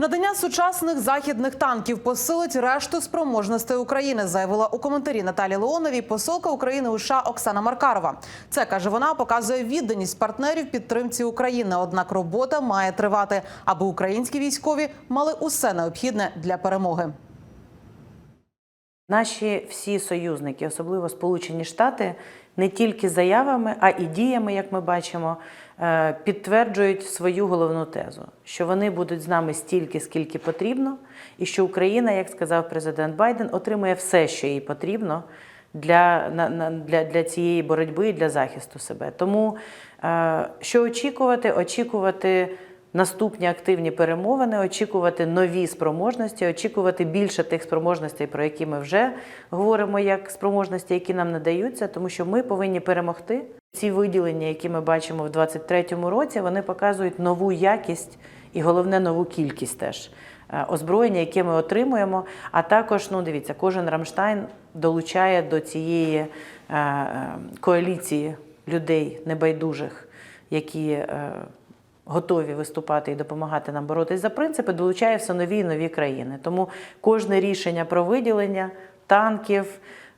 Надання сучасних західних танків посилить решту спроможностей України, заявила у коментарі Наталі Леоновій посолка України у США Оксана Маркарова. Це каже вона, показує відданість партнерів підтримці України. Однак робота має тривати, аби українські військові мали усе необхідне для перемоги. Наші всі союзники, особливо Сполучені Штати, не тільки заявами, а і діями, як ми бачимо, е, підтверджують свою головну тезу, що вони будуть з нами стільки, скільки потрібно, і що Україна, як сказав президент Байден, отримує все, що їй потрібно для, для, для цієї боротьби і для захисту себе. Тому е, що очікувати? Очікувати. Наступні активні перемовини, очікувати нові спроможності, очікувати більше тих спроможностей, про які ми вже говоримо, як спроможності, які нам надаються, тому що ми повинні перемогти. Ці виділення, які ми бачимо в 2023 році, вони показують нову якість і головне нову кількість теж е, озброєння, яке ми отримуємо. А також, ну дивіться, кожен Рамштайн долучає до цієї е, е, коаліції людей небайдужих, які. Готові виступати і допомагати нам боротись за принципи, долучає все нові і нові країни. Тому кожне рішення про виділення танків,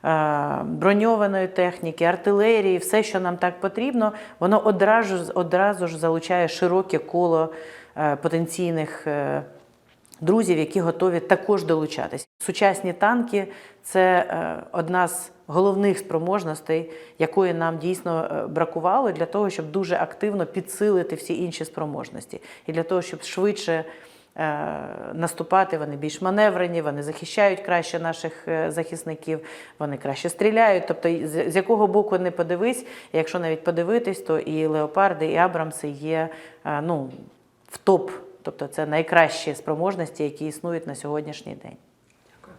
е, броньованої техніки, артилерії, все, що нам так потрібно, воно одразу, одразу ж залучає широке коло е, потенційних. е, Друзів, які готові також долучатись. Сучасні танки це одна з головних спроможностей, якої нам дійсно е, бракувало для того, щоб дуже активно підсилити всі інші спроможності, і для того, щоб швидше е, наступати, вони більш маневрені, вони захищають краще наших е, захисників, вони краще стріляють. Тобто, з якого боку не подивись, якщо навіть подивитись, то і леопарди, і Абрамси є ну, в топ. Тобто це найкращі спроможності, які існують на сьогоднішній день.